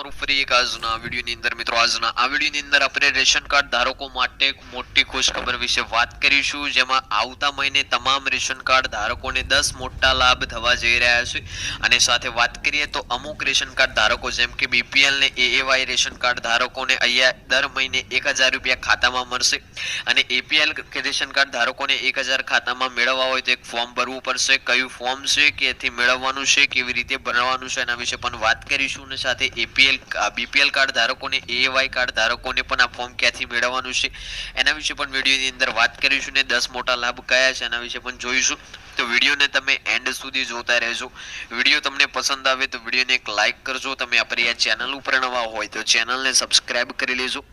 તમારું ફરી એક આજના વિડીયોની અંદર મિત્રો, આજના આ વિડીયોની અંદર આપણે રેશન કાર્ડ ધારકો માટે એક મોટી ખુશખબર વિશે વાત કરીશું, જેમાં આવતા મહિને તમામ રેશન કાર્ડ ધારકોને દસ મોટા લાભ થવા જઈ રહ્યા છે. અને સાથે વાત કરીએ તો અમુક રેશન કાર્ડ ધારકો, જેમ કે બીપીએલ ને એએવાય રેશન કાર્ડ ધારકોને અહીંયા દર મહિને એક હજાર રૂપિયા ખાતામાં મળશે. અને એપીએલ રેશન કાર્ડ ધારકોને એક હજાર ખાતામાં મેળવવા હોય તો એક ફોર્મ ભરવું પડશે. કયું ફોર્મ છે કે એથી મેળવવાનું છે, કેવી રીતે ભરવાનું છે, એના વિશે પણ વાત કરીશું. અને સાથે એપીએલ બીપીએલ કાર્ડ ધારકોને એવાય કાર્ડ ધારકોને પણ આ ફોર્મ ક્યાંથી મેળવવાનું છે? એના વિશે પણ વિડીયોની અંદર વાત કરીશું ને દસ મોટા લાભ કયા છે એના વિશે પણ જોઈશું. તો વિડીયોને તમે એન્ડ સુધી જોતા રહેજો. વીડિયો તમને પસંદ આવે તો વિડીયોને એક લાઇક કરજો. તમે આપણી આ ચેનલ ઉપર નવા હોય તો ચેનલને સબસ્ક્રાઇબ કરી લેજો.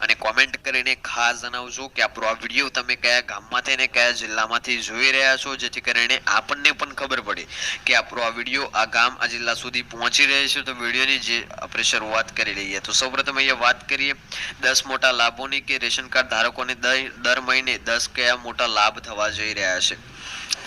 અને કોમેન્ટ કરીને ખાસ જણાવજો કે આપણો આ વીડિયો તમે કયા ગામમાંથી અને કયા જિલ્લામાંથી જોઈ રહ્યા છો, જેથી કરીને આપણને પણ ખબર પડે કે આપણો આ વીડિયો આ ગામ, આ જિલ્લા સુધી પહોંચી રહ્યો છે. તો વિડીયોની જે આપણે શરૂઆત કરી લઈએ, તો સૌપ્રથમ અહીંયા વાત કરીએ દસ મોટા લાભોની કે રેશન કાર્ડ ધારકોને દર મહિને દસ કયા મોટા લાભ થવા જઈ રહ્યા છે.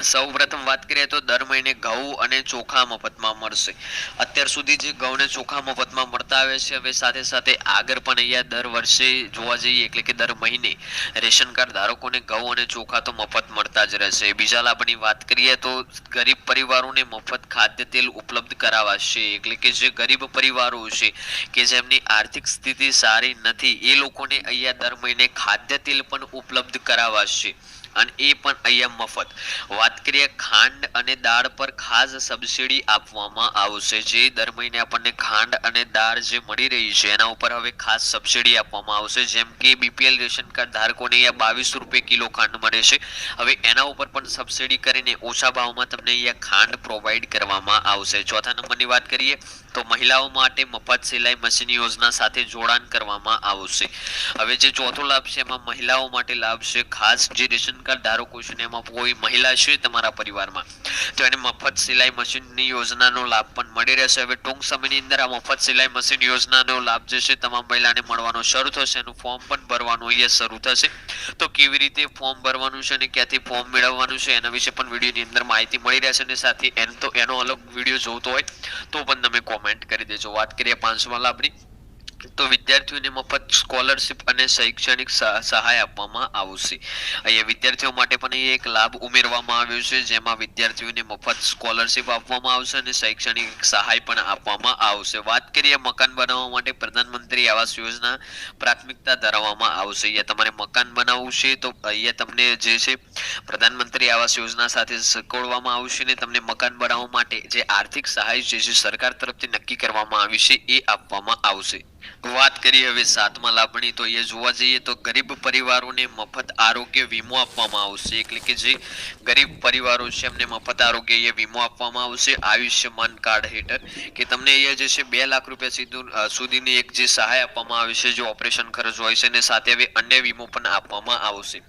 સૌ પ્રથમ વાત કરીએ તો દર મહિને ઘઉં અને ચોખા મફતમાં મળશે. અત્યાર સુધી જે ઘઉં ને ચોખા મફતમાં મળતા આવે છે, હવે સાથે સાથે આગળ પણ અહીંયા દર વર્ષે જોવા જઈએ, એટલે કે દર મહિને રેશન કાર્ડ ધારકોને ઘઉં અને ચોખા તો મફત મળતા જ રહેશે. બીજા લાભની વાત કરીએ તો ગરીબ પરિવારોને મફત ખાદ્ય તેલ ઉપલબ્ધ કરાવાશે. એટલે કે જે ગરીબ પરિવારો છે, કે જેમની આર્થિક સ્થિતિ સારી નથી, એ લોકોને અહીંયા દર મહિને ખાદ્ય તેલ પણ ઉપલબ્ધ કરાવાશે. અને એ પણ અહીંયા મફત. વાત કરીએ ખાંડ અને દાળ પર ખાસ સબસિડી આપવામાં આવશે. જે દર મહિને આપણને ખાંડ અને દાળ જે મળી રહી છે, એના ઉપર હવે ખાસ સબસિડી આપવામાં આવશે. જેમ કે બીપીએલ રેશન કાર્ડ ધારકોને અહીંયા બાવીસ રૂપિયા કિલો ખાંડ મળે છે. હવે એના ઉપર પણ સબસિડી કરીને ઓછા ભાવમાં તમને અહીંયા ખાંડ પ્રોવાઈડ કરવામાં આવશે. ચોથા નંબરની વાત કરીએ તો મહિલાઓ માટે મફત સિલાઈ મશીન યોજના સાથે જોડાણ કરવામાં આવશે. હવે જે ચોથો લાભ છે, એમાં મહિલાઓ માટે લાભ છે. ખાસ જે રેશન કાર્ડ ધારકો છે એમાં કોઈ મહિલા છે તમારા પરિવારમાં, તો એને મફત સિલાઈ મશીનની યોજનાનો લાભ પણ મળી રહેશે. હવે ટૂંક સમયની અંદર આ મફત સિલાઈ મશીન યોજનાનો લાભ જે છે તમામ મહિલાને મળવાનો શરૂ થશે. એનું ફોર્મ પણ ભરવાનું અહીંયા શરૂ થશે. તો કેવી રીતે ફોર્મ ભરવાનું છે અને ક્યાંથી ફોર્મ મેળવવાનું છે એના વિશે પણ વિડીયોની અંદર માહિતી મળી રહેશે અને સાથે એન તો એનો અલગ વીડિયો જોતો હોય તો પણ તમે કોમેન્ટ કરી દેજો. વાત કરીએ પાંચમા લાભની. તો વિદ્યાર્થીઓને મફત સ્કોલરશિપ અને શૈક્ષણિક સહ- સહાય આપવામાં આવશે. અહીંયા વિદ્યાર્થીઓ માટે પણ એક લાભ ઉમેરવામાં આવ્યો છે, જેમાં વિદ્યાર્થીઓને મફત સ્કોલરશિપ આપવામાં આવશે અને શૈક્ષણિક સહાય પણ આપવામાં આવશે. વાત કરીએ મકાન બનાવવા માટે પ્રધાનમંત્રી આવાસ યોજના પ્રાથમિકતા ધરાવવામાં આવશે. અહીંયા તમારે મકાન બનાવવું છે તો અહીંયા તમને જે છે પ્રધાનમંત્રી આવાસ યોજના સાથે સંકળવામાં આવશે ને તમને મકાન બનાવવા માટે જે આર્થિક સહાય જે છે સરકાર તરફથી નક્કી કરવામાં આવી છે એ આપવામાં આવશે. વાત કરીએ હવે સાતમા લાભની તો એ જોવા જઈએ તો ગરીબ પરિવારોને મફત આરોગ્ય વીમો આપવામાં આવશે. એટલે કે જે ગરીબ પરિવારો છે એમને મફત આરોગ્ય એ વીમો આપવામાં આવશે. આયુષ્યમાન કાર્ડ હેઠળ કે તમને અહીંયા જે છે બે લાખ રૂપિયા સીધું સુધીની એક જે સહાય આપવામાં આવે છે, જે ઓપરેશન ખર્ચ હોય છે અને સાથે હવે અન્ય વીમો પણ આપવામાં આવશે.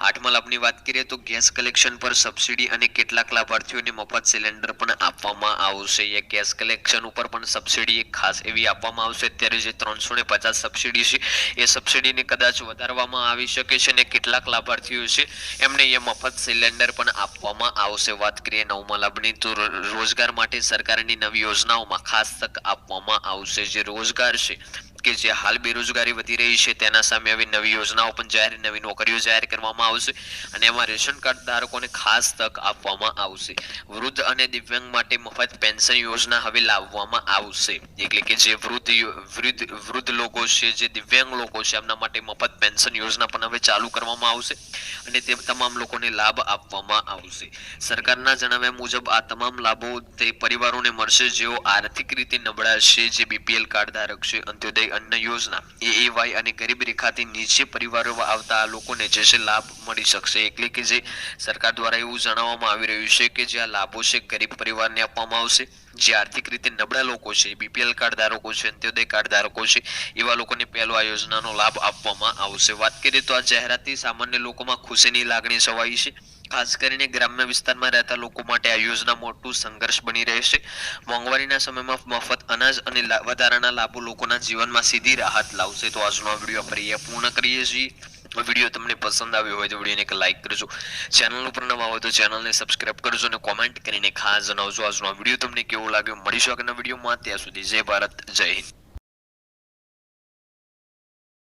આઠમા લાભની વાત કરીએ તો ગેસ કલેક્શન પર સબસિડી અને કેટલાક લાભાર્થીઓને મફત સિલિન્ડર પણ આપવામાં આવશે. એ ગેસ કલેક્શન ઉપર પણ સબસિડી ખાસ એવી આપવામાં આવશે. અત્યારે જે ત્રણસો ને પચાસ સબસિડી છે. એ સબસિડીને કદાચ વધારવામાં આવી શકે છે ને કેટલાક લાભાર્થીઓ છે, એમને એ મફત સિલિન્ડર પણ આપવામાં આવશે. વાત કરીએ નવમા લાભની, તો રોજગાર માટે સરકારની નવી યોજનાઓમાં ખાસ તક આપવામાં આવશે. જે રોજગાર છે કે જે હાલ બેરોજગારી વધી રહી છે, તેના સામે હવે નવી યોજનાઓ પણ જાહેર, નવી નોકરીઓ જાહેર કરવામાં આવશે અને એમાં રેશન કાર્ડ ધારકોને ખાસ તક આપવામાં આવશે. વૃદ્ધ અને દિવ્યાંગ માટે મફત પેન્શન યોજના હવે લાવવામાં આવશે. એટલે કે જે વૃદ્ધ વૃદ્ધ વૃદ્ધ લોકો છે, જે દિવ્યાંગ લોકો છે, એમના માટે મફત પેન્શન યોજના પણ હવે ચાલુ કરવામાં આવશે અને તે તમામ લોકોને લાભ આપવામાં આવશે. સરકારના જણાવ્યા મુજબ આ તમામ લાભો તે પરિવારોને મળશે જેઓ આર્થિક રીતે નબળા છે, જે બીપીએલ કાર્ડ ધારક છે, અંત્યોદય અન્ન યોજના. એએવાય અને ગરીબ રેખાથી નીચે પરિવારોમાં આવતા લોકોને જે છે લાભ મળી શકશે. એટલે કે જે સરકાર દ્વારા એવું જણાવવામાં આવી રહ્યું છે કે જે આ લાભો છે ગરીબ પરિવારને આપવામાં આવશે. જે આર્થિક રીતે નબળા લોકો છે બીપીએલ કાર્ડ ધારકો છે, અંત્યોદય કાર્ડ ધારકો છે, એવા લોકોને પહેલો આ યોજનાનો લાભ આપવામાં આવશે. વાત કરીએ તો આ જાહેરાતથી સામાન્ય લોકોમાં ખુશીની લાગણી છવાઈ છે. ખાસ કરીને ગ્રામ્ય વિસ્તારમાં રહેતા લોકો માટે આ યોજના મોટું સંઘર્ષ બની રહેશે મોંઘવારીના સમયમાં મફત અનાજ અને વધારાના લાભો લોકોના જીવનમાં સીધી રાહત લાવશે. તો આજનો વીડિયો આપણે પૂર્ણ કરીએ છીએ. વીડિયો તમને પસંદ આવ્યો હોય તો વિડીયોને એક લાઇક કરજો. ચેનલ ઉપર નવા હોય તો ચેનલને સબસ્ક્રાઇબ કરજો અને કોમેન્ટ કરીને ખાસ જણાવજો આજનો વીડિયો તમને કેવો લાગ્યો. મળીશું આગળના વિડીયોમાં. ત્યાં સુધી જય ભારત, જય હિન્દ.